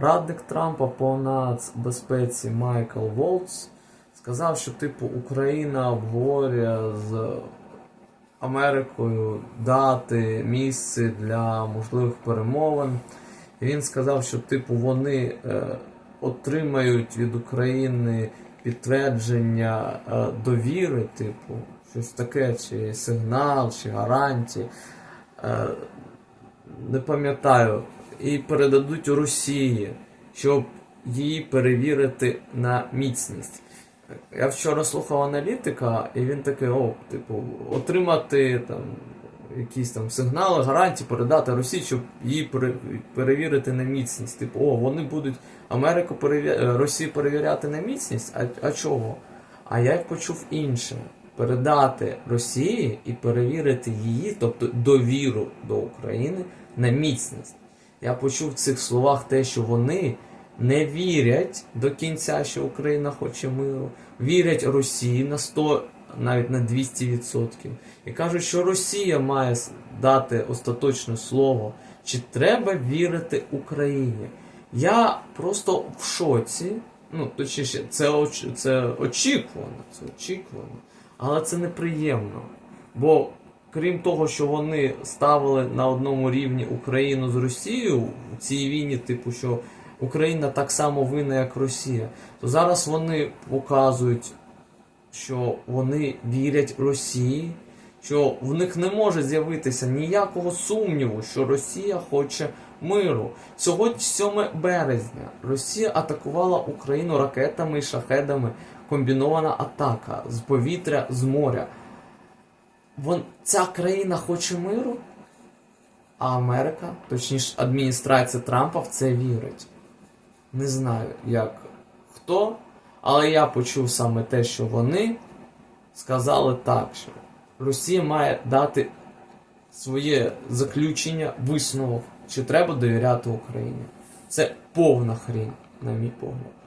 радник Трампа по нацбезпеці Майкл Волц сказав, що типу Україна обговорює з Америкою дати місце для можливих перемовин. І він сказав, що типу вони е, отримають від України підтвердження е, довіри, типу, щось таке, чи сигнал, чи гарантії. Е, не пам'ятаю, і передадуть Росії, щоб її перевірити на міцність. Я вчора слухав аналітика, і він такий, о, типу, отримати там якісь там сигнали, гарантії передати Росії, щоб її перевірити на міцність. Типу, о, вони будуть Америку перевіряти, Росію перевіряти на міцність. А, а чого? А я почув інше: передати Росії і перевірити її, тобто довіру до України на міцність. Я почув в цих словах те, що вони не вірять до кінця, що Україна хоче миру, вірять Росії на 100, навіть на 200%. І кажуть, що Росія має дати остаточне слово, чи треба вірити Україні. Я просто в шоці. Ну, точніше, це, оч... це очікувано, це очікувано, але це неприємно. Бо крім того, що вони ставили на одному рівні Україну з Росією у цій війні, типу, що Україна так само винна, як Росія, то зараз вони показують, що вони вірять Росії, що в них не може з'явитися ніякого сумніву, що Росія хоче миру. Сьогодні 7 березня Росія атакувала Україну ракетами і шахедами. Комбінована атака з повітря, з моря. Вон, ця країна хоче миру, а Америка, точніше адміністрація Трампа в це вірить. Не знаю, як хто, але я почув саме те, що вони сказали так, що Росія має дати своє заключення, висновок, чи треба довіряти Україні. Це повна хрінь, на мій погляд.